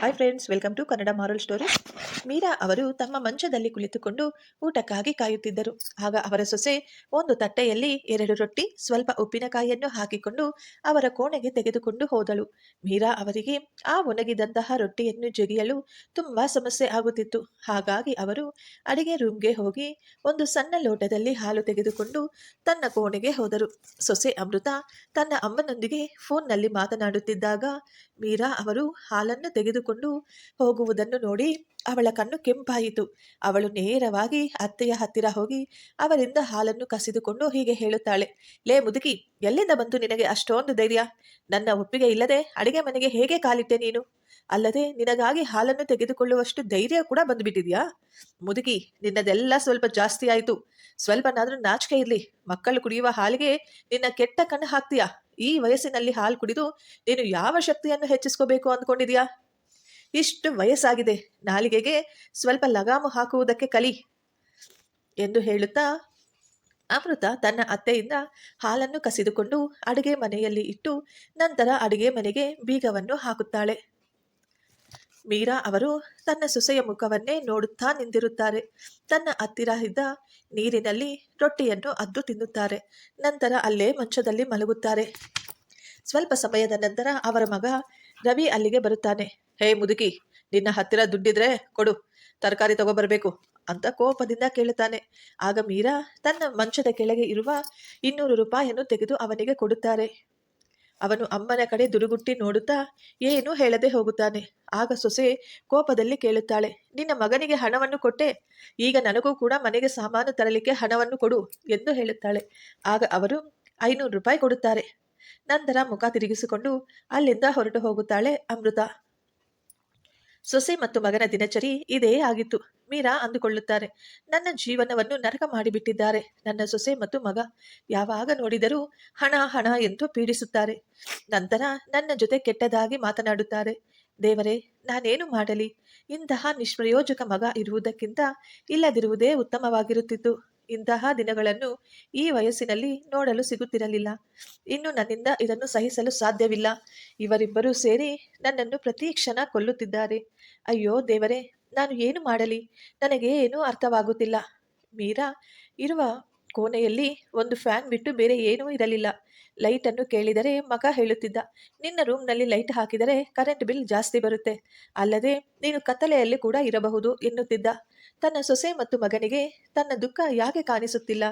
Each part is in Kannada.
Hi friends welcome to Kannada moral story Meera ಅವರು ತಮ್ಮ ಮಂಚದಲ್ಲಿ ಕುಳಿತುಕೊಂಡು ಊಟಕ್ಕಾಗಿ ಕಾಯುತ್ತಿದ್ದರು. ಆಗ ಅವರ ಸೊಸೆ ಒಂದು ತಟ್ಟೆಯಲ್ಲಿ ಎರಡು ರೊಟ್ಟಿ, ಸ್ವಲ್ಪ ಉಪ್ಪಿನಕಾಯಿಯನ್ನು ಹಾಕಿಕೊಂಡು ಅವರ ಕೋಣೆಗೆ ತೆಗೆದುಕೊಂಡು ಹೋದಳು. ಮೀರಾ ಅವರಿಗೆ ಆ ಒಣಗಿದಂತಹ ರೊಟ್ಟಿಯನ್ನು ಜಗಿಯಲು ತುಂಬಾ ಸಮಸ್ಯೆ ಆಗುತ್ತಿತ್ತು. ಹಾಗಾಗಿ ಅವರು ಅಡಿಗೆ ರೂಮ್ಗೆ ಹೋಗಿ ಒಂದು ಸಣ್ಣ ಲೋಟದಲ್ಲಿ ಹಾಲು ತೆಗೆದುಕೊಂಡು ತನ್ನ ಕೋಣೆಗೆ ಹೋದರು. ಸೊಸೆ ಅಮೃತ ತನ್ನ ಅಮ್ಮನೊಂದಿಗೆ ಫೋನ್ನಲ್ಲಿ ಮಾತನಾಡುತ್ತಿದ್ದಾಗ ಮೀರಾ ಅವರು ಹಾಲನ್ನು ತೆಗೆದುಕೊಂಡು ಹೋಗುವುದನ್ನು ನೋಡಿ ಅವಳ ಕಣ್ಣು ಕೆಂಪಾಯಿತು. ಅವಳು ನೇರವಾಗಿ ಅತ್ತೆಯ ಹತ್ತಿರ ಹೋಗಿ ಅವರಿಂದ ಹಾಲನ್ನು ಕಸಿದುಕೊಂಡು ಹೀಗೆ ಹೇಳುತ್ತಾಳೆ, ಲೇ ಮುದುಕಿ, ಎಲ್ಲಿಂದ ಬಂತು ನಿನಗೆ ಅಷ್ಟೊಂದು ಧೈರ್ಯ? ನನ್ನ ಒಪ್ಪಿಗೆ ಇಲ್ಲದೆ ಅಡಿಗೆ ಮನೆಗೆ ಹೇಗೆ ಕಾಲಿಟ್ಟೆ ನೀನು? ಅಲ್ಲದೆ ನಿನಗಾಗಿ ಹಾಲನ್ನು ತೆಗೆದುಕೊಳ್ಳುವಷ್ಟು ಧೈರ್ಯ ಕೂಡ ಬಂದುಬಿಟ್ಟಿದ್ಯಾ? ಮುದುಕಿ, ನಿನ್ನದೆಲ್ಲ ಸ್ವಲ್ಪ ಜಾಸ್ತಿ ಆಯಿತು. ಸ್ವಲ್ಪನಾದರೂ ನಾಚಿಕೆ ಇರಲಿ. ಮಕ್ಕಳು ಕುಡಿಯುವ ಹಾಲಿಗೆ ನಿನ್ನ ಕೆಟ್ಟ ಕಣ್ಣು ಹಾಕ್ತೀಯಾ? ಈ ವಯಸ್ಸಿನಲ್ಲಿ ಹಾಲು ಕುಡಿದು ನೀನು ಯಾವ ಶಕ್ತಿಯನ್ನು ಹೆಚ್ಚಿಸ್ಕೋಬೇಕು ಅಂದ್ಕೊಂಡಿದ್ಯಾ? ಇಷ್ಟು ವಯಸ್ಸಾಗಿದೆ. ನಾಲಿಗೆಗೆ ಸ್ವಲ್ಪ ಲಗಾಮು ಹಾಕುವುದಕ್ಕೆ ಕಲಿ ಎಂದು ಹೇಳುತ್ತಾ ಅಮೃತ ತನ್ನ ಅತ್ತೆಯಿಂದ ಹಾಲನ್ನು ಕಸಿದುಕೊಂಡು ಅಡುಗೆ ಮನೆಯಲ್ಲಿ ಇಟ್ಟು ನಂತರ ಅಡುಗೆ ಮನೆಗೆ ಬೀಗವನ್ನು ಹಾಕುತ್ತಾಳೆ. ಮೀರಾ ಅವರು ತನ್ನ ಸೊಸೆಯ ಮುಖವನ್ನೇ ನೋಡುತ್ತಾ ನಿಂತಿರುತ್ತಾರೆ. ತನ್ನ ಹತ್ತಿರ ಇದ್ದ ನೀರಿನಲ್ಲಿ ರೊಟ್ಟಿಯನ್ನು ಅದ್ದು ತಿನ್ನುತ್ತಾರೆ. ನಂತರ ಅಲ್ಲೇ ಮಂಚದಲ್ಲಿ ಮಲಗುತ್ತಾರೆ. ಸ್ವಲ್ಪ ಸಮಯದ ನಂತರ ಅವರ ಮಗ ರವಿ ಅಲ್ಲಿಗೆ ಬರುತ್ತಾನೆ. ಹೇ ಮುದುಕಿ, ನಿನ್ನ ಹತ್ತಿರ ದುಡ್ಡಿದ್ರೆ ಕೊಡು, ತರಕಾರಿ ತಗೋಬರ್ಬೇಕು ಅಂತ ಕೋಪದಿಂದ ಕೇಳುತ್ತಾನೆ. ಆಗ ಮೀರಾ ತನ್ನ ಮಂಚದ ಕೆಳಗೆ ಇರುವ ಇನ್ನೂರು ರೂಪಾಯಿಯನ್ನು ತೆಗೆದು ಅವನಿಗೆ ಕೊಡುತ್ತಾರೆ. ಅವನು ಅಮ್ಮನ ಕಡೆ ದುರುಗುಟ್ಟಿ ನೋಡುತ್ತಾ ಏನೂ ಹೇಳದೆ ಹೋಗುತ್ತಾನೆ. ಆಗ ಸೊಸೆ ಕೋಪದಲ್ಲಿ ಕೇಳುತ್ತಾಳೆ, ನಿನ್ನ ಮಗನಿಗೆ ಹಣವನ್ನು ಕೊಟ್ಟೆ, ಈಗ ನನಗೂ ಕೂಡ ಮನೆಗೆ ಸಾಮಾನು ತರಲಿಕ್ಕೆ ಹಣವನ್ನು ಕೊಡು ಎಂದು ಹೇಳುತ್ತಾಳೆ. ಆಗ ಅವರು ಐನೂರು ರೂಪಾಯಿ ಕೊಡುತ್ತಾರೆ. ನಂತರ ಮುಖ ತಿರುಗಿಸಿಕೊಂಡು ಅಲ್ಲಿಂದ ಹೊರಟು ಹೋಗುತ್ತಾಳೆ ಅಮೃತ. ಸೊಸೆ ಮತ್ತು ಮಗನ ದಿನಚರಿ ಇದೇ ಆಗಿತ್ತು. ಮೀರಾ ಅಂದುಕೊಳ್ಳುತ್ತಾರೆ, ನನ್ನ ಜೀವನವನ್ನು ನರಕ ಮಾಡಿಬಿಟ್ಟಿದ್ದಾರೆ. ನನ್ನ ಸೊಸೆ ಮತ್ತು ಮಗ ಯಾವಾಗ ನೋಡಿದರೂ ಹಣ ಹಣ ಎಂದು ಪೀಡಿಸುತ್ತಾರೆ. ನಂತರ ನನ್ನ ಜೊತೆ ಕೆಟ್ಟದಾಗಿ ಮಾತನಾಡುತ್ತಾರೆ. ದೇವರೇ, ನಾನೇನು ಮಾಡಲಿ? ಇಂತಹ ನಿಷ್ಪ್ರಯೋಜಕ ಮಗ ಇರುವುದಕ್ಕಿಂತ ಇಲ್ಲದಿರುವುದೇ ಉತ್ತಮವಾಗಿರುತ್ತಿತ್ತು. ಇಂತಹ ದಿನಗಳನ್ನು ಈ ವಯಸ್ಸಿನಲ್ಲಿ ನೋಡಲು ಸಿಗುತ್ತಿರಲಿಲ್ಲ. ಇನ್ನು ನನ್ನಿಂದ ಇದನ್ನು ಸಹಿಸಲು ಸಾಧ್ಯವಿಲ್ಲ. ಇವರಿಬ್ಬರೂ ಸೇರಿ ನನ್ನನ್ನು ಪ್ರತಿ ಕ್ಷಣ ಕೊಲ್ಲುತ್ತಿದ್ದಾರೆ. ಅಯ್ಯೋ ದೇವರೇ, ನಾನು ಏನು ಮಾಡಲಿ? ನನಗೆ ಏನೂ ಅರ್ಥವಾಗುತ್ತಿಲ್ಲ. ಮೀರಾ, ಇರುವ ಕೋಣೆಯಲ್ಲಿ ಒಂದು ಫ್ಯಾನ್ ಬಿಟ್ಟು ಬೇರೆ ಏನೂ ಇರಲಿಲ್ಲ. ಲೈಟನ್ನು ಕೇಳಿದರೆ ಮಗ ಹೇಳುತ್ತಿದ್ದ, ನಿನ್ನ ರೂಮ್ನಲ್ಲಿ ಲೈಟ್ ಹಾಕಿದರೆ ಕರೆಂಟ್ ಬಿಲ್ ಜಾಸ್ತಿ ಬರುತ್ತೆ. ಅಲ್ಲದೆ ನೀನು ಕತ್ತಲೆಯಲ್ಲಿ ಕೂಡ ಇರಬಹುದು ಎನ್ನುತ್ತಿದ್ದ. ತನ್ನ ಸೊಸೆ ಮತ್ತು ಮಗನಿಗೆ ತನ್ನ ದುಃಖ ಯಾಕೆ ಕಾಣಿಸುತ್ತಿಲ್ಲ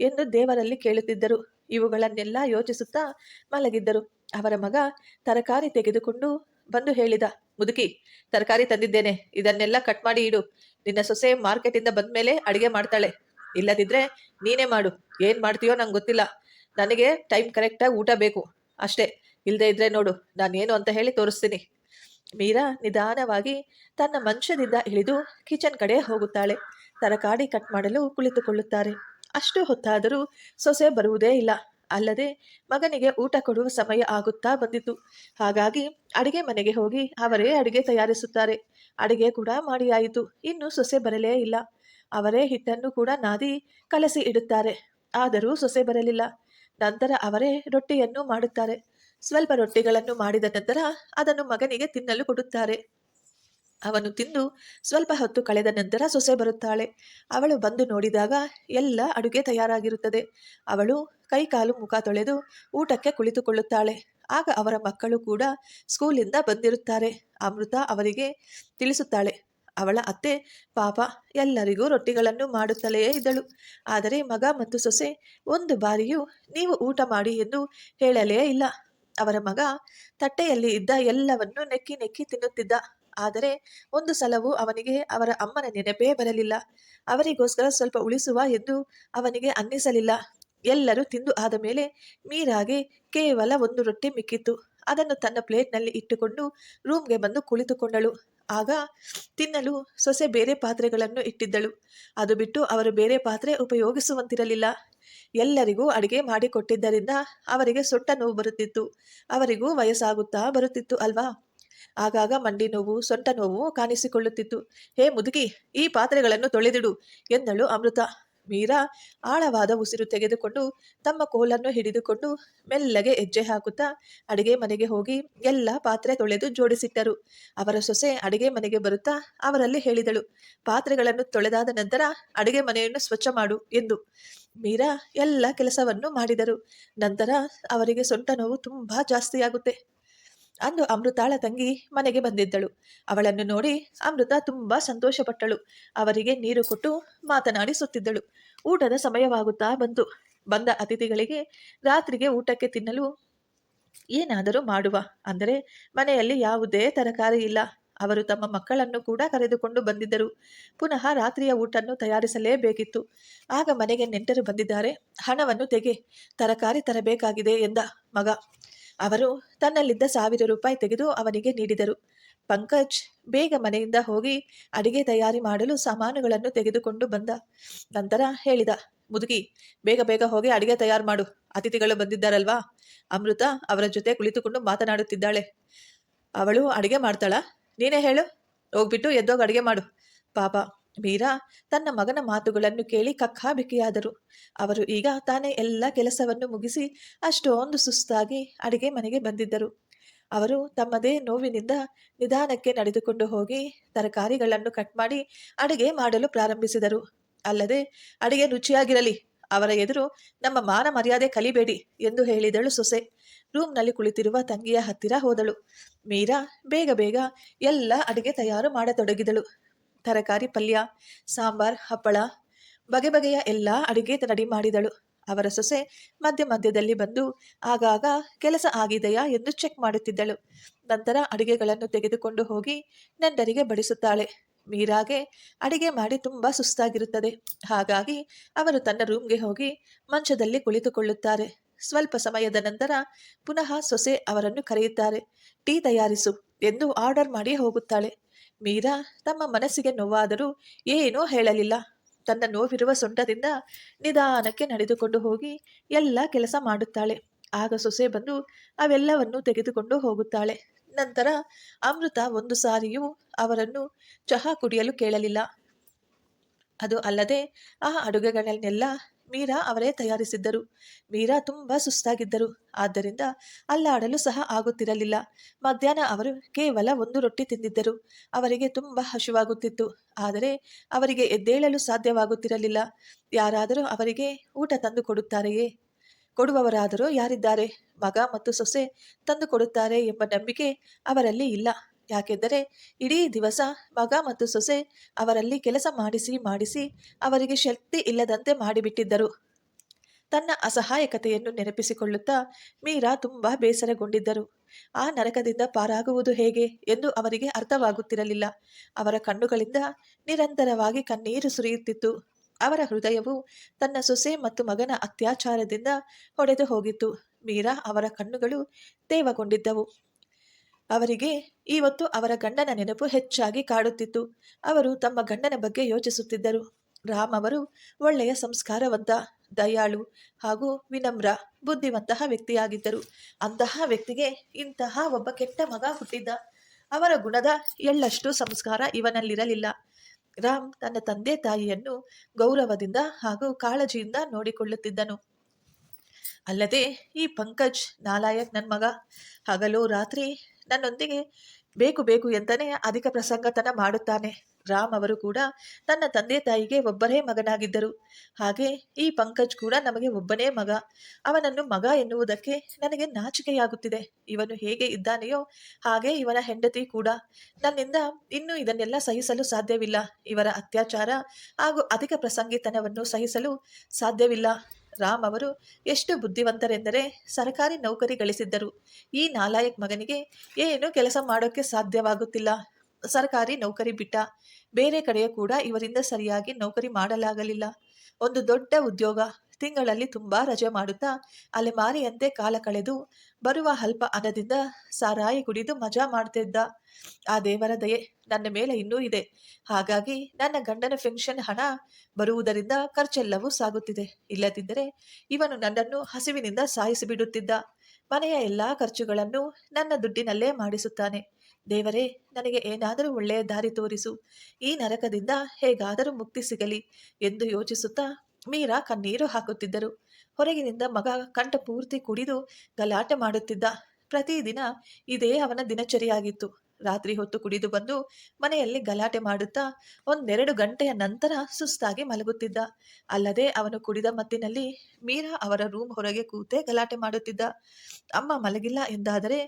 ಎಂದು ದೇವರಲ್ಲಿ ಕೇಳುತ್ತಿದ್ದರು. ಇವುಗಳನ್ನೆಲ್ಲ ಯೋಚಿಸುತ್ತಾ ಮಲಗಿದ್ದರು. ಅವರ ಮಗ ತರಕಾರಿ ತೆಗೆದುಕೊಂಡು ಬಂದು ಹೇಳಿದ, ಮುದುಕಿ, ತರಕಾರಿ ತಂದಿದ್ದೇನೆ. ಇದನ್ನೆಲ್ಲ ಕಟ್ ಮಾಡಿ ಇಡು. ನಿನ್ನ ಸೊಸೆ ಮಾರ್ಕೆಟಿಂದ ಬಂದ ಮೇಲೆ ಅಡಿಗೆ ಮಾಡ್ತಾಳೆ. ಇಲ್ಲದಿದ್ರೆ ನೀನೇ ಮಾಡು. ಏನ್ ಮಾಡ್ತೀಯೋ ನಂಗೆ ಗೊತ್ತಿಲ್ಲ. ನನಗೆ ಟೈಮ್ ಕರೆಕ್ಟಾಗಿ ಊಟ ಬೇಕು. ಅಷ್ಟೇ. ಇಲ್ಲದೆ ಇದ್ರೆ ನೋಡು. ನಾನೇನು ಅಂತ ಹೇಳಿ ತೋರಿಸ್ತೀನಿ. ಮೀರಾ ನಿಧಾನವಾಗಿ ತನ್ನ ಮಂಚದಿಂದ ಇಳಿದು ಕಿಚನ್ ಕಡೆ ಹೋಗುತ್ತಾಳೆ. ತರಕಾರಿ ಕಟ್ ಮಾಡಲು ಕುಳಿತುಕೊಳ್ಳುತ್ತಾರೆ. ಅಷ್ಟು ಹೊತ್ತಾದರೂ ಸೊಸೆ ಬರುವುದೇ ಇಲ್ಲ. ಅಲ್ಲದೆ ಮಗನಿಗೆ ಊಟ ಕೊಡುವ ಸಮಯ ಆಗುತ್ತಾ ಬಂದಿತು ಹಾಗಾಗಿ ಅಡಿಗೆ ಮನೆಗೆ ಹೋಗಿ ಅವರೇ ಅಡಿಗೆ ತಯಾರಿಸುತ್ತಾರೆ. ಅಡಿಗೆ ಕೂಡ ಮಾಡಿಯಾಯಿತು. ಇನ್ನು ಸೊಸೆ ಬರಲೇ ಇಲ್ಲ. ಅವರೇ ಹಿಟ್ಟನ್ನು ಕೂಡ ನಾದಿ ಕಲಸಿ ಇಡುತ್ತಾರೆ. ಆದರೂ ಸೊಸೆ ಬರಲಿಲ್ಲ. ನಂತರ ಅವರೇ ರೊಟ್ಟಿಯನ್ನು ಮಾಡುತ್ತಾರೆ. ಸ್ವಲ್ಪ ರೊಟ್ಟಿಗಳನ್ನು ಮಾಡಿದ ನಂತರ ಅದನ್ನು ಮಗನಿಗೆ ತಿನ್ನಲು ಕೊಡುತ್ತಾರೆ. ಅವನು ತಿಂದು ಸ್ವಲ್ಪ ಹೊತ್ತು ಕಳೆದ ನಂತರ ಸೊಸೆ ಬರುತ್ತಾಳೆ. ಅವಳು ಬಂದು ನೋಡಿದಾಗ ಎಲ್ಲ ಅಡುಗೆ ತಯಾರಾಗಿರುತ್ತದೆ. ಅವಳು ಕೈ ಕಾಲು ಮುಖ ತೊಳೆದು ಊಟಕ್ಕೆ ಕುಳಿತುಕೊಳ್ಳುತ್ತಾಳೆ. ಆಗ ಅವರ ಮಕ್ಕಳು ಕೂಡ ಸ್ಕೂಲಿಂದ ಬಂದಿರುತ್ತಾರೆ. ಅಮೃತ ಅವರಿಗೆ ತಿಳಿಸುತ್ತಾಳೆ. ಅವಳ ಅತ್ತೆ, ಪಾಪ, ಎಲ್ಲರಿಗೂ ರೊಟ್ಟಿಗಳನ್ನು ಮಾಡುತ್ತಲೇ ಇದ್ದಳು. ಆದರೆ ಮಗ ಮತ್ತು ಸೊಸೆ ಒಂದು ಬಾರಿಯೂ ನೀವು ಊಟ ಮಾಡಿ ಎಂದು ಹೇಳಲೇ ಇಲ್ಲ. ಅವರ ಮಗ ತಟ್ಟೆಯಲ್ಲಿ ಇದ್ದ ಎಲ್ಲವನ್ನು ನೆಕ್ಕಿ ನೆಕ್ಕಿ ತಿನ್ನುತ್ತಿದ್ದ. ಆದರೆ ಒಂದು ಸಲವೂ ಅವನಿಗೆ ಅವರ ಅಮ್ಮನ ನೆನಪೇ ಬರಲಿಲ್ಲ. ಅವರಿಗೋಸ್ಕರ ಸ್ವಲ್ಪ ಉಳಿಸುವ ಎಂದು ಅವನಿಗೆ ಅನ್ನಿಸಲಿಲ್ಲ. ಎಲ್ಲರೂ ತಿಂದು ಆದ ಮೇಲೆ ಮೀರಾಗೆ ಕೇವಲ ಒಂದು ರೊಟ್ಟಿ ಮಿಕ್ಕಿತ್ತು. ಅದನ್ನು ತನ್ನ ಪ್ಲೇಟ್ನಲ್ಲಿ ಇಟ್ಟುಕೊಂಡು ರೂಮ್ಗೆ ಬಂದು ಕುಳಿತುಕೊಂಡಳು. ಆಗ ತಿನ್ನಲು ಸೊಸೆ ಬೇರೆ ಪಾತ್ರೆಗಳನ್ನು ಇಟ್ಟಿದ್ದಳು. ಅದು ಬಿಟ್ಟು ಅವರು ಬೇರೆ ಪಾತ್ರೆ ಉಪಯೋಗಿಸುವಂತಿರಲಿಲ್ಲ. ಎಲ್ಲರಿಗೂ ಅಡಿಗೆ ಮಾಡಿಕೊಟ್ಟಿದ್ದರಿಂದ ಅವರಿಗೆ ಸೊಟ್ಟ ನೋವು ಬರುತ್ತಿತ್ತು. ಅವರಿಗೂ ವಯಸ್ಸಾಗುತ್ತಾ ಬರುತ್ತಿತ್ತು ಅಲ್ವಾ? ಆಗಾಗ ಮಂಡಿ ನೋವು, ಸೊಂಟ ನೋವು ಕಾಣಿಸಿಕೊಳ್ಳುತ್ತಿತ್ತು. ಹೇ ಮುದುಕಿ, ಈ ಪಾತ್ರೆಗಳನ್ನು ತೊಳೆದಿಡು ಎಂದಳು ಅಮೃತ. ಮೀರಾ ಆಳವಾದ ಉಸಿರು ತೆಗೆದುಕೊಂಡು ತಮ್ಮ ಕೋಲನ್ನು ಹಿಡಿದುಕೊಂಡು ಮೆಲ್ಲಗೆ ಹೆಜ್ಜೆ ಹಾಕುತ್ತಾ ಅಡಿಗೆ ಮನೆಗೆ ಹೋಗಿ ಎಲ್ಲ ಪಾತ್ರೆ ತೊಳೆದು ಜೋಡಿಸಿಟ್ಟರು. ಅವರ ಸೊಸೆ ಅಡಿಗೆ ಮನೆಗೆ ಬರುತ್ತಾ ಅವರಲ್ಲಿ ಹೇಳಿದಳು, ಪಾತ್ರೆಗಳನ್ನು ತೊಳೆದಾದ ನಂತರ ಅಡಿಗೆ ಮನೆಯನ್ನು ಸ್ವಚ್ಛ ಮಾಡು ಎಂದು. ಮೀರಾ ಎಲ್ಲ ಕೆಲಸವನ್ನು ಮಾಡಿದರು. ನಂತರ ಅವರಿಗೆ ಸೊಂಟ ನೋವು ತುಂಬ ಜಾಸ್ತಿಯಾಗುತ್ತೆ ಅಂದು ಅಮೃತಾಳ ತಂಗಿ ಮನೆಗೆ ಬಂದಿದ್ದಳು. ಅವಳನ್ನು ನೋಡಿ ಅಮೃತ ತುಂಬಾ ಸಂತೋಷಪಟ್ಟಳು. ಅವರಿಗೆ ನೀರು ಕೊಟ್ಟು ಮಾತನಾಡಿಸುತ್ತಿದ್ದಳು. ಊಟದ ಸಮಯವಾಗುತ್ತಾ ಬಂತು. ಬಂದ ಅತಿಥಿಗಳಿಗೆ ರಾತ್ರಿಗೆ ಊಟಕ್ಕೆ ತಿನ್ನಲು ಏನಾದರೂ ಮಾಡುವ ಅಂದರೆ ಮನೆಯಲ್ಲಿ ಯಾವುದೇ ತರಕಾರಿ ಇಲ್ಲ. ಅವರು ತಮ್ಮ ಮಕ್ಕಳನ್ನು ಕೂಡ ಕರೆದುಕೊಂಡು ಬಂದಿದ್ದರು. ಪುನಃ ರಾತ್ರಿಯ ಊಟನ್ನು ತಯಾರಿಸಲೇಬೇಕಿತ್ತು. ಆಗ ಮನೆಗೆ ನೆಂಟರು ಬಂದಿದ್ದಾರೆ. ಹಣವನ್ನು ತೆಗೆ, ತರಕಾರಿ ತರಬೇಕಾಗಿದೆ ಎಂದ ಮಗ. ಅವರು ತನ್ನಲ್ಲಿದ್ದ ಸಾವಿರ ರೂಪಾಯಿ ತೆಗೆದು ಅವನಿಗೆ ನೀಡಿದರು. ಪಂಕಜ್ ಬೇಗ ಮನೆಯಿಂದ ಹೋಗಿ ಅಡಿಗೆ ತಯಾರಿ ಮಾಡಲು ಸಾಮಾನುಗಳನ್ನು ತೆಗೆದುಕೊಂಡು ಬಂದ ನಂತರ ಹೇಳಿದ, ಮುದುಕಿ, ಬೇಗ ಬೇಗ ಹೋಗಿ ಅಡಿಗೆ ತಯಾರು ಮಾಡು. ಅತಿಥಿಗಳು ಬಂದಿದ್ದಾರಲ್ವಾ? ಅಮೃತ ಅವರ ಜೊತೆ ಕುಳಿತುಕೊಂಡು ಮಾತನಾಡುತ್ತಿದ್ದಾಳೆ. ಅವಳು ಅಡಿಗೆ ಮಾಡ್ತಾಳಾ? ನೀನೇ ಹೇಳು. ಹೋಗ್ಬಿಟ್ಟು ಎದ್ದೋಗಿ ಅಡುಗೆ ಮಾಡು. ಪಾಪ, ಮೀರಾ ತನ್ನ ಮಗನ ಮಾತುಗಳನ್ನು ಕೇಳಿ ಕಕ್ಕಾಬಿಕ್ಕಿಯಾದರು. ಅವರು ಈಗ ತಾನೇ ಎಲ್ಲ ಕೆಲಸವನ್ನು ಮುಗಿಸಿ ಅಷ್ಟೊಂದು ಸುಸ್ತಾಗಿ ಅಡಿಗೆ ಮನೆಗೆ ಬಂದಿದ್ದರು. ಅವರು ತಮ್ಮದೇ ನೋವಿನಿಂದ ನಿಧಾನಕ್ಕೆ ನಡೆದುಕೊಂಡು ಹೋಗಿ ತರಕಾರಿಗಳನ್ನು ಕಟ್ ಮಾಡಿ ಅಡಿಗೆ ಮಾಡಲು ಪ್ರಾರಂಭಿಸಿದರು. ಅಲ್ಲದೆ, ಅಡಿಗೆ ರುಚಿಯಾಗಿರಲಿ. ಅವರ ಎದುರು ನಮ್ಮ ಮಾನ ಮರ್ಯಾದೆ ಕಲಿಬೇಡಿ ಎಂದು ಹೇಳಿದಳು ಸೊಸೆ. ರೂಮ್ನಲ್ಲಿ ಕುಳಿತಿರುವ ತಂಗಿಯ ಹತ್ತಿರ ಹೋದಳು. ಮೀರಾ, ಬೇಗ ಬೇಗ ಎಲ್ಲ ಅಡುಗೆ ತಯಾರು ಮಾಡತೊಡಗಿದಳು. ತರಕಾರಿ ಪಲ್ಯ, ಸಾಂಬಾರ್, ಹಪ್ಪಳ, ಬಗೆ ಬಗೆಯ ಎಲ್ಲ ಅಡುಗೆ ರೆಡಿ ಮಾಡಿದಳು. ಅವರ ಸೊಸೆ ಮಧ್ಯ ಮಧ್ಯದಲ್ಲಿ ಬಂದು ಆಗಾಗ ಕೆಲಸ ಆಗಿದೆಯಾ ಎಂದು ಚೆಕ್ ಮಾಡುತ್ತಿದ್ದಳು. ನಂತರ ಅಡಿಗೆಗಳನ್ನು ತೆಗೆದುಕೊಂಡು ಹೋಗಿ ನೆಂಟರಿಗೆ ಬಡಿಸುತ್ತಾಳೆ. ಮೀರಾಗೆ ಅಡಿಗೆ ಮಾಡಿ ತುಂಬಾ ಸುಸ್ತಾಗಿರುತ್ತದೆ. ಹಾಗಾಗಿ ಅವರು ತನ್ನ ರೂಮ್ಗೆ ಹೋಗಿ ಮಂಚದಲ್ಲಿ ಕುಳಿತುಕೊಳ್ಳುತ್ತಾರೆ. ಸ್ವಲ್ಪ ಸಮಯದ ನಂತರ ಪುನಃ ಸೊಸೆ ಅವರನ್ನು ಕರೆಯುತ್ತಾರೆ, ಟೀ ತಯಾರಿಸು ಎಂದು ಆರ್ಡರ್ ಮಾಡಿ ಹೋಗುತ್ತಾಳೆ. ಮೀರಾ, ತಮ್ಮ ಮನಸ್ಸಿಗೆ ನೋವಾದರೂ ಏನೂ ಹೇಳಲಿಲ್ಲ. ತನ್ನ ನೋವಿರುವ ಸೊಂಟದಿಂದ ನಿಧಾನಕ್ಕೆ ನಡೆದುಕೊಂಡು ಹೋಗಿ ಎಲ್ಲ ಕೆಲಸ ಮಾಡುತ್ತಾಳೆ. ಆಗ ಸೊಸೆ ಬಂದು ಅವೆಲ್ಲವನ್ನು ತೆಗೆದುಕೊಂಡು ಹೋಗುತ್ತಾಳೆ. ನಂತರ ಅಮೃತ ಒಂದು ಸಾರಿಯೂ ಅವರನ್ನು ಚಹಾ ಕುಡಿಯಲು ಕೇಳಲಿಲ್ಲ. ಅದು ಅಲ್ಲದೆ ಆ ಅಡುಗೆಗಳನ್ನೆಲ್ಲ ಮೀರಾ ಅವರೇ ತಯಾರಿಸಿದ್ದರು. ಮೀರಾ ತುಂಬಾ ಸುಸ್ತಾಗಿದ್ದರು. ಆದ್ದರಿಂದ ಅಲ್ಲಾಡಲು ಸಹ ಆಗುತ್ತಿರಲಿಲ್ಲ. ಮಧ್ಯಾಹ್ನ ಅವರು ಕೇವಲ ಒಂದು ರೊಟ್ಟಿ ತಿಂದಿದ್ದರು. ಅವರಿಗೆ ತುಂಬ ಹಸಿವಾಗುತ್ತಿತ್ತು ಆದರೆ ಅವರಿಗೆ ಎದ್ದೇಳಲು ಸಾಧ್ಯವಾಗುತ್ತಿರಲಿಲ್ಲ. ಯಾರಾದರೂ ಅವರಿಗೆ ಊಟ ತಂದು ಕೊಡುತ್ತಾರೆಯೇ? ಕೊಡುವವರಾದರೂ ಯಾರಿದ್ದಾರೆ? ಮಗ ಮತ್ತು ಸೊಸೆ ತಂದು ಕೊಡುತ್ತಾರೆ ಎಂಬ ನಂಬಿಕೆ ಅವರಲ್ಲಿ ಇಲ್ಲ. ಯಾಕೆಂದರೆ ಇಡೀ ದಿವಸ ಮಗ ಮತ್ತು ಸೊಸೆ ಅವರಲ್ಲಿ ಕೆಲಸ ಮಾಡಿಸಿ ಮಾಡಿಸಿ ಅವರಿಗೆ ಶಕ್ತಿ ಇಲ್ಲದಂತೆ ಮಾಡಿಬಿಟ್ಟಿದ್ದರು. ತನ್ನ ಅಸಹಾಯಕತೆಯನ್ನು ನೆನಪಿಸಿಕೊಳ್ಳುತ್ತಾ ಮೀರಾ ತುಂಬಾ ಬೇಸರಗೊಂಡಿದ್ದರು. ಆ ನರಕದಿಂದ ಪಾರಾಗುವುದು ಹೇಗೆ ಎಂದು ಅವರಿಗೆ ಅರ್ಥವಾಗುತ್ತಿರಲಿಲ್ಲ. ಅವರ ಕಣ್ಣುಗಳಿಂದ ನಿರಂತರವಾಗಿ ಕಣ್ಣೀರು ಸುರಿಯುತ್ತಿತ್ತು. ಅವರ ಹೃದಯವು ತನ್ನ ಸೊಸೆ ಮತ್ತು ಮಗನ ಅತ್ಯಾಚಾರದಿಂದ ಹೊಡೆದು ಹೋಗಿತ್ತು. ಮೀರಾ ಅವರ ಕಣ್ಣುಗಳು ತೇವಗೊಂಡಿದ್ದವು. ಅವರಿಗೆ ಇವತ್ತು ಅವರ ಗಂಡನ ನೆನಪು ಹೆಚ್ಚಾಗಿ ಕಾಡುತ್ತಿತ್ತು. ಅವರು ತಮ್ಮ ಗಂಡನ ಬಗ್ಗೆ ಯೋಚಿಸುತ್ತಿದ್ದರು. ರಾಮ್ ಅವರು ಒಳ್ಳೆಯ ಸಂಸ್ಕಾರವಂತ, ದಯಾಳು ಹಾಗೂ ವಿನಮ್ರ, ಬುದ್ಧಿವಂತಹ ವ್ಯಕ್ತಿಯಾಗಿದ್ದರು. ಅಂತಹ ವ್ಯಕ್ತಿಗೆ ಇಂತಹ ಒಬ್ಬ ಕೆಟ್ಟ ಮಗ ಹುಟ್ಟಿದ್ದ. ಅವರ ಗುಣದ ಎಳ್ಳಷ್ಟು ಸಂಸ್ಕಾರ ಇವನಲ್ಲಿರಲಿಲ್ಲ. ರಾಮ್ ತನ್ನ ತಂದೆ ತಾಯಿಯನ್ನು ಗೌರವದಿಂದ ಹಾಗೂ ಕಾಳಜಿಯಿಂದ ನೋಡಿಕೊಳ್ಳುತ್ತಿದ್ದನು. ಅಲ್ಲದೆ ಈ ಪಂಕಜ್ ನಾಲಾಯಕ್ ನನ್ನ ಮಗ. ಹಗಲು ರಾತ್ರಿ ನನ್ನೊಂದಿಗೆ ಬೇಕು ಬೇಕು ಎಂತನೇ ಅಧಿಕ ಪ್ರಸಂಗತನ ಮಾಡುತ್ತಾನೆ. ರಾಮ್ ಅವರು ಕೂಡ ನನ್ನ ತಂದೆ ತಾಯಿಗೆ ಒಬ್ಬರೇ ಮಗನಾಗಿದ್ದರು. ಹಾಗೆ ಈ ಪಂಕಜ್ ಕೂಡ ನಮಗೆ ಒಬ್ಬನೇ ಮಗ. ಅವನನ್ನು ಮಗ ಎನ್ನುವುದಕ್ಕೆ ನನಗೆ ನಾಚಿಕೆಯಾಗುತ್ತಿದೆ. ಇವನು ಹೇಗೆ ಇದ್ದಾನೆಯೋ ಹಾಗೆ ಇವನ ಹೆಂಡತಿ ಕೂಡ. ನನ್ನಿಂದ ಇನ್ನೂ ಇದನ್ನೆಲ್ಲ ಸಹಿಸಲು ಸಾಧ್ಯವಿಲ್ಲ. ಇವರ ಅತ್ಯಾಚಾರ ಹಾಗೂ ಅಧಿಕ ಪ್ರಸಂಗಿತನವನ್ನು ಸಹಿಸಲು ಸಾಧ್ಯವಿಲ್ಲ. ರಾಮ್ ಅವರು ಎಷ್ಟು ಬುದ್ಧಿವಂತರೆಂದರೆ ಸರ್ಕಾರಿ ನೌಕರಿ ಗಳಿಸಿದ್ದರು. ಈ ನಾಲಾಯಕ್ ಮಗನಿಗೆ ಏನು ಕೆಲಸ ಮಾಡೋಕ್ಕೆ ಸಾಧ್ಯವಾಗುತ್ತಿಲ್ಲ. ಸರ್ಕಾರಿ ನೌಕರಿ ಬಿಟ್ಟ. ಬೇರೆ ಕಡೆಯ ಕೂಡ ಇವರಿಂದ ಸರಿಯಾಗಿ ನೌಕರಿ ಮಾಡಲಾಗಲಿಲ್ಲ. ಒಂದು ದೊಡ್ಡ ಉದ್ಯೋಗ. ತಿಂಗಳಲ್ಲಿ ತುಂಬಾ ರಜೆ ಮಾಡುತ್ತಾ ಅಲೆಮಾರಿಯಂತೆ ಕಾಲ ಕಳೆದು ಬರುವ ಅಲ್ಪ ಹಣದಿಂದ ಸಾರಾಯಿ ಕುಡಿದು ಮಜಾ ಮಾಡ್ತಿದ್ದ. ಆ ದೇವರ ದಯೆ ನನ್ನ ಮೇಲೆ ಇನ್ನೂ ಇದೆ. ಹಾಗಾಗಿ ನನ್ನ ಗಂಡನ ಫೆನ್ಷನ್ ಹಣ ಬರುವುದರಿಂದ ಖರ್ಚೆಲ್ಲವೂ ಸಾಗುತ್ತಿದೆ. ಇಲ್ಲದಿದ್ದರೆ ಇವನು ನನ್ನನ್ನು ಹಸಿವಿನಿಂದ ಸಾಯಿಸಿಬಿಡುತ್ತಿದ್ದ. ಮನೆಯ ಎಲ್ಲಾ ಖರ್ಚುಗಳನ್ನು ನನ್ನ ದುಡ್ಡಿನಲ್ಲೇ ಮಾಡಿಸುತ್ತಾನೆ. ದೇವರೇ, ನನಗೆ ಏನಾದರೂ ಒಳ್ಳೆಯ ದಾರಿ ತೋರಿಸು. ಈ ನರಕದಿಂದ ಹೇಗಾದರೂ ಮುಕ್ತಿ ಸಿಗಲಿ ಎಂದು ಯೋಚಿಸುತ್ತಾ ಮೀರಾ ಕಣ್ಣೀರು ಹಾಕುತ್ತಿದ್ದರು. ಹೊರಗಿನಿಂದ ಮಗ ಕಂಠ ಪೂರ್ತಿ ಕುಡಿದು ಗಲಾಟೆ ಮಾಡುತ್ತಿದ್ದ. ಪ್ರತಿದಿನ ಇದೇ ಅವನ ದಿನಚರಿಯಾಗಿತ್ತು. ರಾತ್ರಿ ಹೊತ್ತು ಕುಡಿದು ಬಂದು ಮನೆಯಲ್ಲಿ ಗಲಾಟೆ ಮಾಡುತ್ತಾ ಒಂದೆರಡು ಗಂಟೆಯ ನಂತರ ಸುಸ್ತಾಗಿ ಮಲಗುತ್ತಿದ್ದ. ಅಲ್ಲದೆ ಅವನು ಕುಡಿದ ಮತ್ತಿನಲ್ಲಿ ಮೀರಾ ಅವರ ರೂಮ್ ಹೊರಗೆ ಕೂತೇ ಗಲಾಟೆ ಮಾಡುತ್ತಿದ್ದ. ಅಮ್ಮ ಮಲಗಿಲ್ಲ ಎಂದಾದರೆ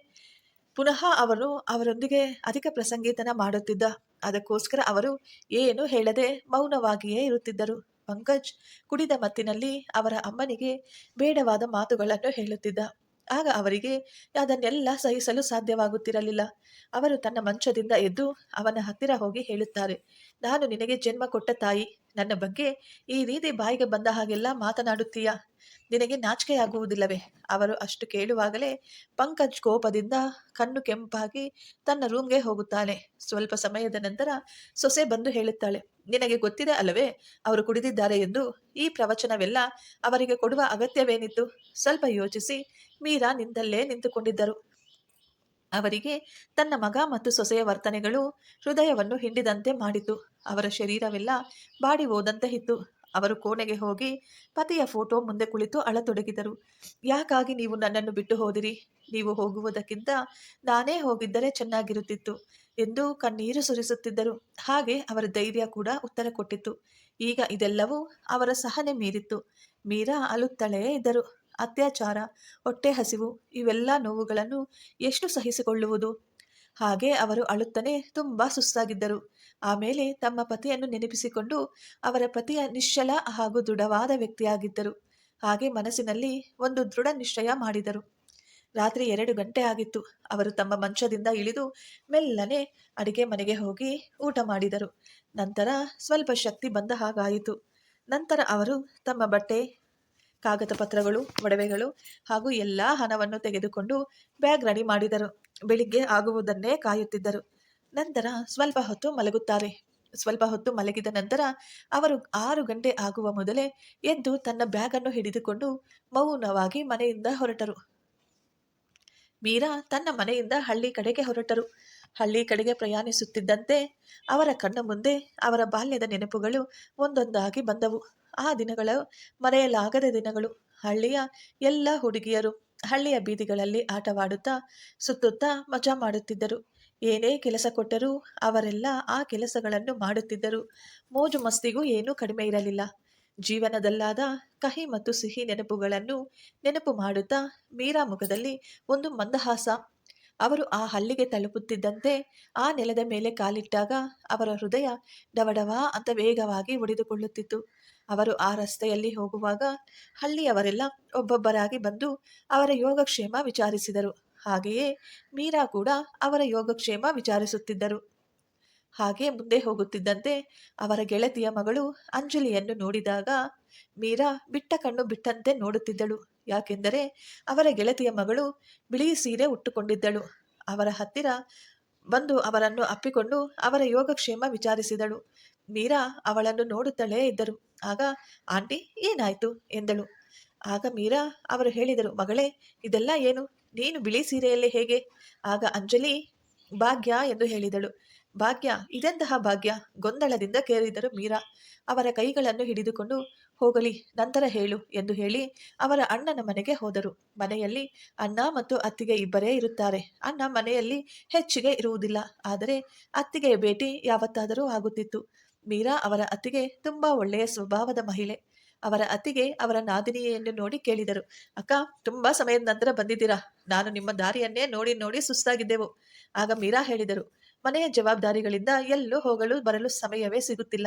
ಪುನಃ ಅವರು ಅವರೊಂದಿಗೆ ಅಧಿಕ ಪ್ರಸಂಗೀತನ ಮಾಡುತ್ತಿದ್ದ. ಅದಕ್ಕೋಸ್ಕರ ಅವರು ಏನು ಹೇಳದೆ ಮೌನವಾಗಿಯೇ ಇರುತ್ತಿದ್ದರು. ಪಂಕಜ್ ಕುಡಿದ ಮತ್ತಿನಲ್ಲಿ ಅವರ ಅಮ್ಮನಿಗೆ ಬೇಡವಾದ ಮಾತುಗಳನ್ನು ಹೇಳುತ್ತಿದ್ದ. ಆಗ ಅವರಿಗೆ, ಅದನ್ನೆಲ್ಲ ಸಹಿಸಲು ಸಾಧ್ಯವಾಗುತ್ತಿರಲಿಲ್ಲ. ಅವರು ತನ್ನ ಮಂಚದಿಂದ ಎದ್ದು ಅವನ ಹತ್ತಿರ ಹೋಗಿ ಹೇಳುತ್ತಾರೆ, ನಾನು ನಿನಗೆ ಜನ್ಮ ಕೊಟ್ಟ ತಾಯಿ, ನನ್ನ ಬಗ್ಗೆ ಈ ರೀತಿ ಬಾಯಿಗೆ ಬಂದ ಹಾಗೆಲ್ಲ ಮಾತನಾಡುತ್ತೀಯಾ? ನಿನಗೆ ನಾಚಿಕೆಯಾಗುವುದಿಲ್ಲವೇ? ಅವರು ಅಷ್ಟು ಕೇಳುವಾಗಲೇ ಪಂಕಜ್ ಕೋಪದಿಂದ ಕಣ್ಣು ಕೆಂಪಾಗಿ ತನ್ನ ರೂಮ್ಗೆ ಹೋಗುತ್ತಾನೆ ಸ್ವಲ್ಪ ಸಮಯದ ನಂತರ ಸೊಸೆ ಬಂದು ಹೇಳುತ್ತಾಳೆ, ನಿನಗೆ ಗೊತ್ತಿದೆ ಅಲ್ಲವೇ, ಅವರು ಕುಡಿದಿದ್ದಾರೆ ಎಂದು. ಈ ಪ್ರವಚನವೆಲ್ಲ ಅವರಿಗೆ ಕೊಡುವ ಅಗತ್ಯವೇನಿತ್ತು? ಸ್ವಲ್ಪ ಯೋಚಿಸಿ ಮೀರಾ ನಿಂತಲ್ಲೇ ನಿಂತುಕೊಂಡಿದ್ದರು. ಅವರಿಗೆ ತನ್ನ ಮಗ ಮತ್ತು ಸೊಸೆಯ ವರ್ತನೆಗಳು ಹೃದಯವನ್ನು ಹಿಂಡಿದಂತೆ ಮಾಡಿತು. ಅವರ ಶರೀರವೆಲ್ಲ ಬಾಡಿ ಹೋದಂತೆ ಇತ್ತು. ಅವರು ಕೋಣೆಗೆ ಹೋಗಿ ಪತಿಯ ಫೋಟೋ ಮುಂದೆ ಕುಳಿತು ಅಳತೊಡಗಿದರು. ಯಾಕಾಗಿ ನೀವು ನನ್ನನ್ನು ಬಿಟ್ಟು ಹೋದಿರಿ? ನೀವು ಹೋಗುವುದಕ್ಕಿಂತ ನಾನೇ ಹೋಗಿದ್ದರೆ ಚೆನ್ನಾಗಿರುತ್ತಿತ್ತು ಎಂದು ಕಣ್ಣೀರು ಸುರಿಸುತ್ತಿದ್ದರು. ಹಾಗೆ ಅವರ ಧೈರ್ಯ ಕೂಡ ಉತ್ತರ ಕೊಟ್ಟಿತ್ತು. ಈಗ ಇದೆಲ್ಲವೂ ಅವರ ಸಹನೆ ಮೀರಿತ್ತು. ಮೀರಾ ಅಲುತ್ತಳೆಯೇ ಇದ್ದರು. ಅತ್ಯಾಚಾರ, ಹೊಟ್ಟೆ ಹಸಿವು ಇವೆಲ್ಲ ನೋವುಗಳನ್ನು ಎಷ್ಟು ಸಹಿಸಿಕೊಳ್ಳುವುದು? ಹಾಗೆ ಅವರು ಅಳುತ್ತಲೇ ತುಂಬ ಸುಸ್ತಾಗಿದ್ದರು. ಆಮೇಲೆ ತಮ್ಮ ಪತಿಯನ್ನು ನೆನಪಿಸಿಕೊಂಡು ಅವರ ಪತಿಯ ನಿಶ್ಚಲ ಹಾಗೂ ದೃಢವಾದ ವ್ಯಕ್ತಿಯಾಗಿದ್ದರು. ಹಾಗೆ ಮನಸ್ಸಿನಲ್ಲಿ ಒಂದು ದೃಢ ನಿಶ್ಚಯ ಮಾಡಿದರು. ರಾತ್ರಿ ಎರಡು ಗಂಟೆ ಆಗಿತ್ತು. ಅವರು ತಮ್ಮ ಮಂಚದಿಂದ ಇಳಿದು ಮೆಲ್ಲನೆ ಅಡಿಗೆ ಮನೆಗೆ ಹೋಗಿ ಊಟ ಮಾಡಿದರು. ನಂತರ ಸ್ವಲ್ಪ ಶಕ್ತಿ ಬಂದ ಹಾಗಾಯಿತು. ನಂತರ ಅವರು ತಮ್ಮ ಬಟ್ಟೆ ಕಾಗದ ಪತ್ರಗಳು ಒಡವೆಗಳು ಹಾಗೂ ಎಲ್ಲ ಹಣವನ್ನು ತೆಗೆದುಕೊಂಡು ಬ್ಯಾಗ್ ರೆಡಿ ಮಾಡಿದರು. ಬೆಳಿಗ್ಗೆ ಆಗುವುದನ್ನೇ ಕಾಯುತ್ತಿದ್ದರು. ನಂತರ ಸ್ವಲ್ಪ ಹೊತ್ತು ಮಲಗುತ್ತಾರೆ. ಸ್ವಲ್ಪ ಹೊತ್ತು ಮಲಗಿದ ನಂತರ ಅವರು ಆರು ಗಂಟೆ ಆಗುವ ಮೊದಲೇ ಎದ್ದು ತನ್ನ ಬ್ಯಾಗನ್ನು ಹಿಡಿದುಕೊಂಡು ಮೌನವಾಗಿ ಮನೆಯಿಂದ ಹೊರಟರು. ಮೀರಾ ತನ್ನ ಮನೆಯಿಂದ ಹಳ್ಳಿ ಕಡೆಗೆ ಹೊರಟರು. ಹಳ್ಳಿ ಕಡೆಗೆ ಪ್ರಯಾಣಿಸುತ್ತಿದ್ದಂತೆ ಅವರ ಕಣ್ಣ ಮುಂದೆ ಅವರ ಬಾಲ್ಯದ ನೆನಪುಗಳು ಒಂದೊಂದಾಗಿ ಬಂದವು. ಆ ದಿನಗಳು ಮರೆಯಲಾಗದ ದಿನಗಳು. ಹಳ್ಳಿಯ ಎಲ್ಲ ಹುಡುಗಿಯರು ಹಳ್ಳಿಯ ಬೀದಿಗಳಲ್ಲಿ ಆಟವಾಡುತ್ತಾ, ಸುತ್ತುತ್ತಾ ಮಜಾ ಮಾಡುತ್ತಿದ್ದರು. ಏನೇ ಕೆಲಸ ಕೊಟ್ಟರೂ ಅವರೆಲ್ಲ ಆ ಕೆಲಸಗಳನ್ನು ಮಾಡುತ್ತಿದ್ದರು. ಮೋಜು ಮಸ್ತಿಗೂ ಏನೂ ಕಡಿಮೆ ಇರಲಿಲ್ಲ. ಜೀವನದಲ್ಲಾದ ಕಹಿ ಮತ್ತು ಸಿಹಿ ನೆನಪುಗಳನ್ನು ನೆನಪು ಮಾಡುತ್ತಾ ಮೀರಾ ಮುಖದಲ್ಲಿ ಒಂದು ಮಂದಹಾಸ. ಅವರು ಆ ಹಳ್ಳಿಗೆ ತಲುಪುತ್ತಿದ್ದಂತೆ ಆ ನೆಲದ ಮೇಲೆ ಕಾಲಿಟ್ಟಾಗ ಅವರ ಹೃದಯ ಡವಡವ ಅಂತ ವೇಗವಾಗಿ ಒಡೆದುಕೊಳ್ಳುತ್ತಿತ್ತು. ಅವರು ಆ ರಸ್ತೆಯಲ್ಲಿ ಹೋಗುವಾಗ ಹಳ್ಳಿಯವರೆಲ್ಲ ಒಬ್ಬೊಬ್ಬರಾಗಿ ಬಂದು ಅವರ ಯೋಗಕ್ಷೇಮ ವಿಚಾರಿಸಿದರು. ಹಾಗೆಯೇ ಮೀರಾ ಕೂಡ ಅವರ ಯೋಗಕ್ಷೇಮ ವಿಚಾರಿಸುತ್ತಿದ್ದರು. ಹಾಗೆ ಮುಂದೆ ಹೋಗುತ್ತಿದ್ದಂತೆ ಅವರ ಗೆಳತಿಯ ಮಗಳು ಅಂಜಲಿಯನ್ನು ನೋಡಿದಾಗ ಮೀರಾ ಬಿಟ್ಟ ಕಣ್ಣು ಬಿಟ್ಟಂತೆ ನೋಡುತ್ತಿದ್ದಳು. ಯಾಕೆಂದರೆ ಅವರ ಗೆಳತಿಯ ಮಗಳು ಬಿಳಿ ಸೀರೆ ಉಟ್ಟುಕೊಂಡಿದ್ದಳು. ಅವರ ಹತ್ತಿರ ಬಂದು ಅವರನ್ನು ಅಪ್ಪಿಕೊಂಡು ಅವರ ಯೋಗಕ್ಷೇಮ ವಿಚಾರಿಸಿದಳು. ಮೀರಾ ಅವಳನ್ನು ನೋಡುತ್ತಲೇ ಇದ್ದರು. ಆಗ, ಆಂಟಿ, ಏನಾಯ್ತು? ಎಂದಳು. ಆಗ ಮೀರಾ ಅವರು ಹೇಳಿದರು, ಮಗಳೇ, ಇದೆಲ್ಲ ಏನು? ನೀನು ಬಿಳಿ ಸೀರೆಯಲ್ಲೇ ಹೇಗೆ? ಆಗ ಅಂಜಲಿ, ಭಾಗ್ಯ ಎಂದು ಹೇಳಿದಳು. ಭಾಗ್ಯ, ಇದೆಂತಹ ಭಾಗ್ಯ? ಗೊಂದಲದಿಂದ ಕೇರಿದರು ಮೀರಾ. ಅವರ ಕೈಗಳನ್ನು ಹಿಡಿದುಕೊಂಡು, ಹೋಗಲಿ, ನಂತರ ಹೇಳು ಎಂದು ಹೇಳಿ, ಅವರ ಅಣ್ಣನ ಮನೆಗೆ ಹೋದರು. ಮನೆಯಲ್ಲಿ ಅಣ್ಣ ಮತ್ತು ಅತ್ತಿಗೆ ಇಬ್ಬರೇ ಇರುತ್ತಾರೆ. ಅಣ್ಣ ಮನೆಯಲ್ಲಿ ಹೆಚ್ಚಿಗೆ ಇರುವುದಿಲ್ಲ, ಆದರೆ ಅತ್ತಿಗೆಯ ಭೇಟಿ ಯಾವತ್ತಾದರೂ ಆಗುತ್ತಿತ್ತು. ಮೀರಾ ಅವರ ಅತ್ತಿಗೆ ತುಂಬಾ ಒಳ್ಳೆಯ ಸ್ವಭಾವದ ಮಹಿಳೆ. ಅವರ ಅತ್ತಿಗೆ ಅವರ ನಾದಿನಿಯನ್ನು ನೋಡಿ ಕೇಳಿದರು. ಅಕ್ಕ, ತುಂಬಾ ಸಮಯದ ನಂತರ ಬಂದಿದ್ದೀರಾ? ನಾನು ನಿಮ್ಮ ದಾರಿಯನ್ನೇ ನೋಡಿ ನೋಡಿ ಸುಸ್ತಾಗಿದ್ದೆವು. ಆಗ ಮೀರಾ ಹೇಳಿದರು. ಮನೆಯ ಜವಾಬ್ದಾರಿಗಳಿಂದ ಎಲ್ಲೂ ಹೋಗಲು ಬರಲು ಸಮಯವೇ ಸಿಗುತ್ತಿಲ್ಲ.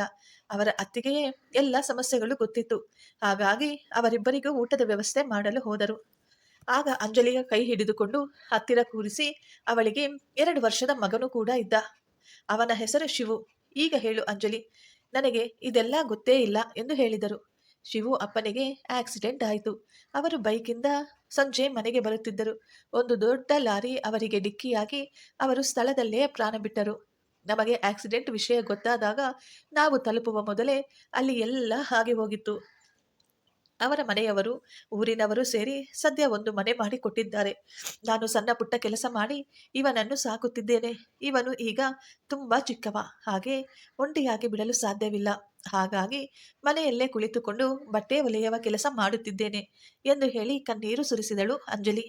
ಅವರ ಅತ್ತಿಗೆಯೇ ಎಲ್ಲ ಸಮಸ್ಯೆಗಳು ಗೊತ್ತಿತ್ತು. ಹಾಗಾಗಿ ಅವರಿಬ್ಬರಿಗೂ ಊಟದ ವ್ಯವಸ್ಥೆ ಮಾಡಲು ಹೋದರು. ಆಗ ಅಂಜಲಿಯ ಕೈ ಹಿಡಿದುಕೊಂಡು ಹತ್ತಿರ ಕೂರಿಸಿ ಅವಳಿಗೆ ಎರಡು ವರ್ಷದ ಮಗನು ಕೂಡ ಇದ್ದ. ಅವನ ಹೆಸರು ಶಿವು. ಈಗ ಹೇಳು ಅಂಜಲಿ. ನನಗೆ ಇದೆಲ್ಲ ಗೊತ್ತೇ ಇಲ್ಲ ಎಂದು ಹೇಳಿದರು. ಶಿವು ಅಪ್ಪನಿಗೆ ಆಕ್ಸಿಡೆಂಟ್ ಆಯಿತು. ಅವರು ಬೈಕಿಂದ ಸಂಜೆ ಮನೆಗೆ ಬರುತ್ತಿದ್ದರು. ಒಂದು ದೊಡ್ಡ ಲಾರಿ ಅವರಿಗೆ ಡಿಕ್ಕಿಯಾಗಿ ಅವರು ಸ್ಥಳದಲ್ಲೇ ಪ್ರಾಣ ಬಿಟ್ಟರು. ನಮಗೆ ಆಕ್ಸಿಡೆಂಟ್ ವಿಷಯ ಗೊತ್ತಾದಾಗ ನಾವು ತಲುಪುವ ಮೊದಲೇ ಅಲ್ಲಿ ಎಲ್ಲ ಹಾಗೆ ಹೋಗಿತ್ತು. ಅವರ ಮನೆಯವರು, ಊರಿನವರು ಸೇರಿ ಸದ್ಯ ಒಂದು ಮನೆ ಮಾಡಿ ಕೊಟ್ಟಿದ್ದಾರೆ ನಾನು ಸಣ್ಣ ಪುಟ್ಟ ಕೆಲಸ ಮಾಡಿ ಇವನನ್ನು ಸಾಕುತ್ತಿದ್ದೇನೆ. ಇವನು ಈಗ ತುಂಬ ಚಿಕ್ಕವ. ಹಾಗೆ ಒಂಟಿಯಾಗಿ ಬಿಡಲು ಸಾಧ್ಯವಿಲ್ಲ. ಹಾಗಾಗಿ ಮನೆಯಲ್ಲೇ ಕುಳಿತುಕೊಂಡು ಬಟ್ಟೆ ಒಲೆಯುವ ಕೆಲಸ ಮಾಡುತ್ತಿದ್ದೇನೆ ಎಂದು ಹೇಳಿ ಕಣ್ಣೀರು ಸುರಿಸಿದಳು ಅಂಜಲಿ.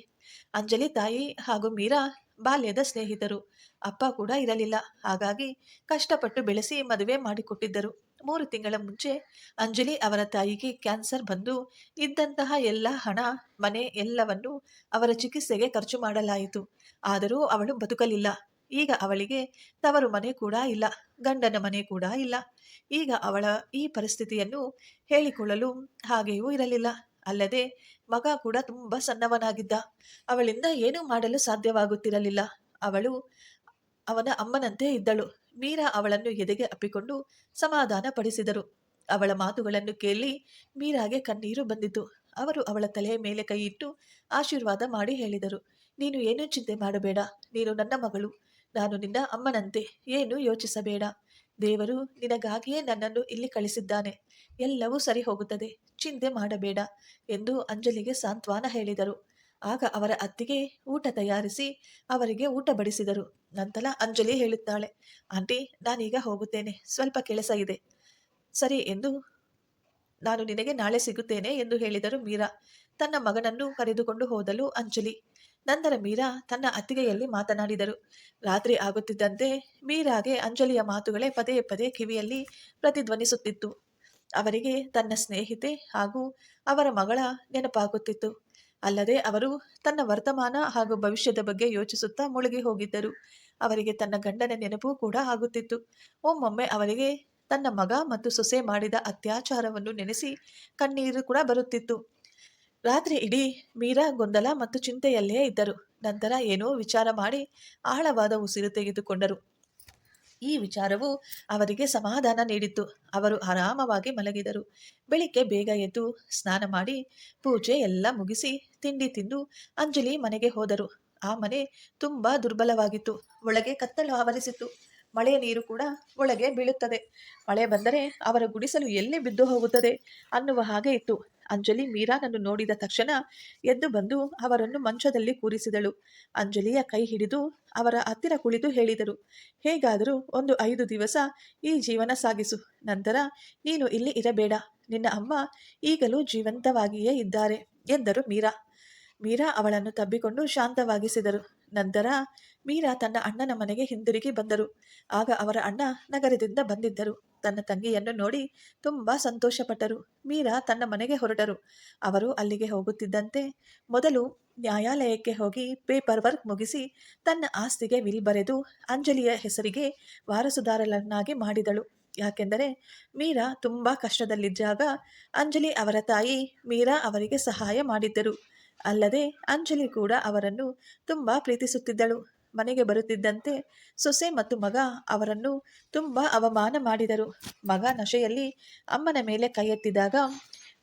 ಅಂಜಲಿ ತಾಯಿ ಹಾಗೂ ಮೀರಾ ಬಾಲ್ಯದ ಸ್ನೇಹಿತರು. ಅಪ್ಪ ಕೂಡ ಇರಲಿಲ್ಲ. ಹಾಗಾಗಿ ಕಷ್ಟಪಟ್ಟು ಬೆಳೆಸಿ ಮದುವೆ ಮಾಡಿಕೊಟ್ಟಿದ್ದರು. ಮೂರು ತಿಂಗಳ ಮುಂಚೆ ಅಂಜಲಿ ಅವರ ತಾಯಿಗೆ ಕ್ಯಾನ್ಸರ್ ಬಂದು ಇದ್ದಂತಹ ಎಲ್ಲ ಹಣ, ಮನೆ ಎಲ್ಲವನ್ನು ಅವರ ಚಿಕಿತ್ಸೆಗೆ ಖರ್ಚು ಮಾಡಲಾಯಿತು. ಆದರೂ ಅವಳು ಬದುಕಲಿಲ್ಲ. ಈಗ ಅವಳಿಗೆ ತವರು ಮನೆ ಕೂಡ ಇಲ್ಲ, ಗಂಡನ ಮನೆ ಕೂಡ ಇಲ್ಲ. ಈಗ ಅವಳ ಈ ಪರಿಸ್ಥಿತಿಯನ್ನು ಹೇಳಿಕೊಳ್ಳಲು ಹಾಗೆಯೂ ಇರಲಿಲ್ಲ. ಅಲ್ಲದೆ ಮಗ ಕೂಡ ತುಂಬ ಸಣ್ಣವನಾಗಿದ್ದ. ಅವಳಿಂದ ಏನೂ ಮಾಡಲು ಸಾಧ್ಯವಾಗುತ್ತಿರಲಿಲ್ಲ. ಅವಳು ಅವನ ಅಮ್ಮನಂತೆ ಇದ್ದಳು. ಮೀರಾ ಅವಳನ್ನು ಎದೆಗೆ ಅಪ್ಪಿಕೊಂಡು ಸಮಾಧಾನ ಪಡಿಸಿದರು. ಅವಳ ಮಾತುಗಳನ್ನು ಕೇಳಿ ಮೀರಾಗೆ ಕಣ್ಣೀರು ಬಂದಿತು. ಅವರು ಅವಳ ತಲೆಯ ಮೇಲೆ ಕೈಯಿಟ್ಟು ಆಶೀರ್ವಾದ ಮಾಡಿ ಹೇಳಿದರು. ನೀನು ಏನೂ ಚಿಂತೆ ಮಾಡಬೇಡ. ನೀನು ನನ್ನ ಮಗಳು. ನಾನು ನಿನ್ನ ಅಮ್ಮನಂತೆ. ಏನು ಯೋಚಿಸಬೇಡ. ದೇವರು ನಿನಗಾಗಿಯೇ ನನ್ನನ್ನು ಇಲ್ಲಿ ಕಳಿಸಿದ್ದಾನೆ. ಎಲ್ಲವೂ ಸರಿ ಹೋಗುತ್ತದೆ ಚಿಂತೆ ಮಾಡಬೇಡ ಎಂದು ಅಂಜಲಿಗೆ ಸಾಂತ್ವನ ಹೇಳಿದರು. ಆಗ ಅವರ ಅತ್ತಿಗೆ ಊಟ ತಯಾರಿಸಿ ಅವರಿಗೆ ಊಟ ಬಡಿಸಿದರು. ನಂತರ ಅಂಜಲಿ ಹೇಳುತ್ತಾಳೆ, ಆಂಟಿ, ನಾನೀಗ ಹೋಗುತ್ತೇನೆ. ಸ್ವಲ್ಪ ಕೆಲಸ ಇದೆ. ಸರಿ ಎಂದು ನಾನು ನಿನಗೆ ನಾಳೆ ಸಿಗುತ್ತೇನೆ ಎಂದು ಹೇಳಿದರು ಮೀರಾ. ತನ್ನ ಮಗನನ್ನು ಕರೆದುಕೊಂಡು ಹೋದಲು ಅಂಜಲಿ. ನಂತರ ಮೀರಾ ತನ್ನ ಅತ್ತಿಗೆಯಲ್ಲಿ ಮಾತನಾಡಿದರು. ರಾತ್ರಿ ಆಗುತ್ತಿದ್ದಂತೆ ಮೀರಾಗೆ ಅಂಜಲಿಯ ಮಾತುಗಳೇ ಪದೇ ಪದೇ ಕಿವಿಯಲ್ಲಿ ಪ್ರತಿಧ್ವನಿಸುತ್ತಿತ್ತು. ಅವರಿಗೆ ತನ್ನ ಸ್ನೇಹಿತೆ ಹಾಗೂ ಅವರ ಮಗಳ ನೆನಪಾಗುತ್ತಿತ್ತು. ಅಲ್ಲದೆ ಅವರು ತನ್ನ ವರ್ತಮಾನ ಹಾಗೂ ಭವಿಷ್ಯದ ಬಗ್ಗೆ ಯೋಚಿಸುತ್ತಾ ಮುಳುಗಿ ಹೋಗಿದ್ದರು. ಅವರಿಗೆ ತನ್ನ ಗಂಡನ ನೆನಪು ಕೂಡ ಆಗುತ್ತಿತ್ತು. ಒಮ್ಮೊಮ್ಮೆ ಅವರಿಗೆ ತನ್ನ ಮಗ ಮತ್ತು ಸೊಸೆ ಮಾಡಿದ ಅತ್ಯಾಚಾರವನ್ನು ನೆನೆಸಿ ಕಣ್ಣೀರು ಕೂಡ ಬರುತ್ತಿತ್ತು. ರಾತ್ರಿ ಇಡೀ ಮೀರಾ, ಗೊಂದಲ ಮತ್ತು ಚಿಂತೆಯಲ್ಲೇ ಇದ್ದರು. ನಂತರ ಏನೋ ವಿಚಾರ ಮಾಡಿ ಆಳವಾದ ಉಸಿರು ತೆಗೆದುಕೊಂಡರು. ಈ ವಿಚಾರವು ಅವರಿಗೆ ಸಮಾಧಾನ ನೀಡಿತ್ತು. ಅವರು ಆರಾಮವಾಗಿ ಮಲಗಿದರು. ಬೆಳಿಗ್ಗೆ ಬೇಗ ಎದ್ದು ಸ್ನಾನ ಮಾಡಿ ಪೂಜೆ ಎಲ್ಲ ಮುಗಿಸಿ ತಿಂಡಿ ತಿಂದು ಅಂಜಲಿ ಮನೆಗೆ ಹೋದರು. ಆ ಮನೆ ತುಂಬ ದುರ್ಬಲವಾಗಿತ್ತು. ಒಳಗೆ ಕತ್ತಲು ಆವರಿಸಿತ್ತು. ಮಳೆಯ ನೀರು ಕೂಡ ಒಳಗೆ ಬೀಳುತ್ತದೆ. ಮಳೆ ಬಂದರೆ ಅವರ ಗುಡಿಸಲು ಎಲ್ಲಿ ಬಿದ್ದು ಹೋಗುತ್ತದೆ ಅನ್ನುವ ಹಾಗೆ ಇತ್ತು. ಅಂಜಲಿ ಮೀರಾನನ್ನು ನೋಡಿದ ತಕ್ಷಣ ಎದ್ದು ಬಂದು ಅವರನ್ನು ಮಂಚದಲ್ಲಿ ಕೂರಿಸಿದಳು. ಅಂಜಲಿಯ ಕೈ ಹಿಡಿದು ಅವರ ಹತ್ತಿರ ಕುಳಿತು ಹೇಳಿದರು, ಹೇಗಾದರೂ ಒಂದು ಐದು ದಿವಸ ಈ ಜೀವನ ಸಾಗಿಸು. ನಂತರ ನೀನು ಇಲ್ಲಿ ಇರಬೇಡ. ನಿನ್ನ ಅಮ್ಮ ಈಗಲೂ ಜೀವಂತವಾಗಿಯೇ ಇದ್ದಾರೆ ಎಂದರು ಮೀರಾ. ಮೀರಾ ಅವಳನ್ನು ತಬ್ಬಿಕೊಂಡು ಶಾಂತವಾಗಿಸಿದರು. ನಂತರ ಮೀರಾ ತನ್ನ ಅಣ್ಣನ ಮನೆಗೆ ಹಿಂದಿರುಗಿ ಬಂದರು. ಆಗ ಅವರ ಅಣ್ಣ ನಗರದಿಂದ ಬಂದಿದ್ದರು. ತನ್ನ ತಂಗಿಯನ್ನು ನೋಡಿ ತುಂಬ ಸಂತೋಷಪಟ್ಟರು. ಮೀರಾ ತನ್ನ ಮನೆಗೆ ಹೊರಟರು. ಅವರು ಅಲ್ಲಿಗೆ ಹೋಗುತ್ತಿದ್ದಂತೆ ಮೊದಲು ನ್ಯಾಯಾಲಯಕ್ಕೆ ಹೋಗಿ ಪೇಪರ್ ವರ್ಕ್ ಮುಗಿಸಿ ತನ್ನ ಆಸ್ತಿಗೆ ವಿಲ್ ಬರೆದು ಅಂಜಲಿಯ ಹೆಸರಿಗೆ ವಾರಸುದಾರರನ್ನಾಗಿ ಮಾಡಿದಳು. ಯಾಕೆಂದರೆ ಮೀರಾ ತುಂಬ ಕಷ್ಟದಲ್ಲಿದ್ದಾಗ ಅಂಜಲಿ ಅವರ ತಾಯಿ ಮೀರಾ ಅವರಿಗೆ ಸಹಾಯ ಮಾಡಿದ್ದರು. ಅಲ್ಲದೆ ಅಂಜಲಿ ಕೂಡ ಅವರನ್ನು ತುಂಬ ಪ್ರೀತಿಸುತ್ತಿದ್ದಳು. ಮನೆಗೆ ಬರುತ್ತಿದ್ದಂತೆ ಸೊಸೆ ಮತ್ತು ಮಗ ಅವರನ್ನು ತುಂಬ ಅವಮಾನ ಮಾಡಿದರು. ಮಗ ನಶೆಯಲ್ಲಿ ಅಮ್ಮನ ಮೇಲೆ ಕೈ ಎತ್ತಿದಾಗ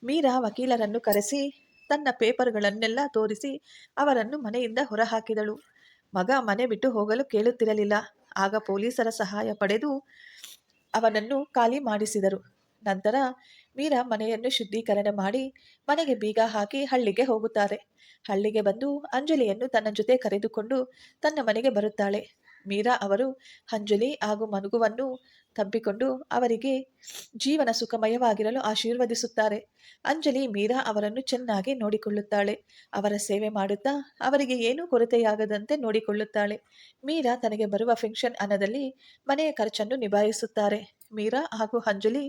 ಮೀರಾ ವಕೀಲರನ್ನು ಕರೆಸಿ ತನ್ನ ಪೇಪರ್ಗಳನ್ನೆಲ್ಲ ತೋರಿಸಿ ಅವರನ್ನು ಮನೆಯಿಂದ ಹೊರಹಾಕಿದಳು. ಮಗ ಮನೆ ಬಿಟ್ಟು ಹೋಗಲು ಕೇಳುತ್ತಿರಲಿಲ್ಲ. ಆಗ ಪೊಲೀಸರ ಸಹಾಯ ಪಡೆದು ಅವನನ್ನು ಖಾಲಿ ಮಾಡಿಸಿದರು. ನಂತರ ಮೀರಾ ಮನೆಯನ್ನು ಶುದ್ಧೀಕರಣ ಮಾಡಿ ಮನೆಗೆ ಬೀಗ ಹಾಕಿ ಹಳ್ಳಿಗೆ ಹೋಗುತ್ತಾರೆ. ಹಳ್ಳಿಗೆ ಬಂದು ಅಂಜಲಿಯನ್ನು ತನ್ನ ಜೊತೆ ಕರೆದುಕೊಂಡು ತನ್ನ ಮನೆಗೆ ಬರುತ್ತಾಳೆ. ಮೀರಾ ಅವರು ಅಂಜಲಿ ಹಾಗೂ ಮನುಗುವನ್ನು ತಬ್ಬಿಕೊಂಡು ಅವರಿಗೆ ಜೀವನ ಸುಖಮಯವಾಗಿರಲು ಆಶೀರ್ವದಿಸುತ್ತಾರೆ. ಅಂಜಲಿ ಮೀರಾ ಅವರನ್ನು ಚೆನ್ನಾಗಿ ನೋಡಿಕೊಳ್ಳುತ್ತಾಳೆ. ಅವರ ಸೇವೆ ಮಾಡುತ್ತಾ ಅವರಿಗೆ ಏನೂ ಕೊರತೆಯಾಗದಂತೆ ನೋಡಿಕೊಳ್ಳುತ್ತಾಳೆ. ಮೀರಾ ತನಗೆ ಬರುವ ಫೆನ್ಷನ್ ಅನ್ನದಲ್ಲಿ ಮನೆಯ ಖರ್ಚನ್ನು ನಿಭಾಯಿಸುತ್ತಾರೆ. ಮೀರಾ ಹಾಗೂ ಅಂಜಲಿ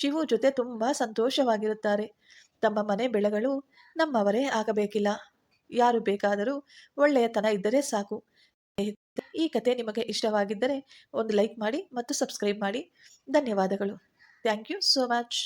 ಶಿವು ಜೊತೆ ತುಂಬ ಸಂತೋಷವಾಗಿರುತ್ತಾರೆ. ತಮ್ಮ ಮನೆ ಬೆಳೆಗಳು ನಮ್ಮವರೇ ಆಗಬೇಕಿಲ್ಲ. ಯಾರು ಬೇಕಾದರೂ ಒಳ್ಳೆಯತನ ಇದ್ದರೆ ಸಾಕು. ಈ ಕತೆ ನಿಮಗೆ ಇಷ್ಟವಾಗಿದ್ದರೆ ಒಂದು ಲೈಕ್ ಮಾಡಿ ಮತ್ತು ಸಬ್ಸ್ಕ್ರೈಬ್ ಮಾಡಿ. ಧನ್ಯವಾದಗಳು. Thank you so much.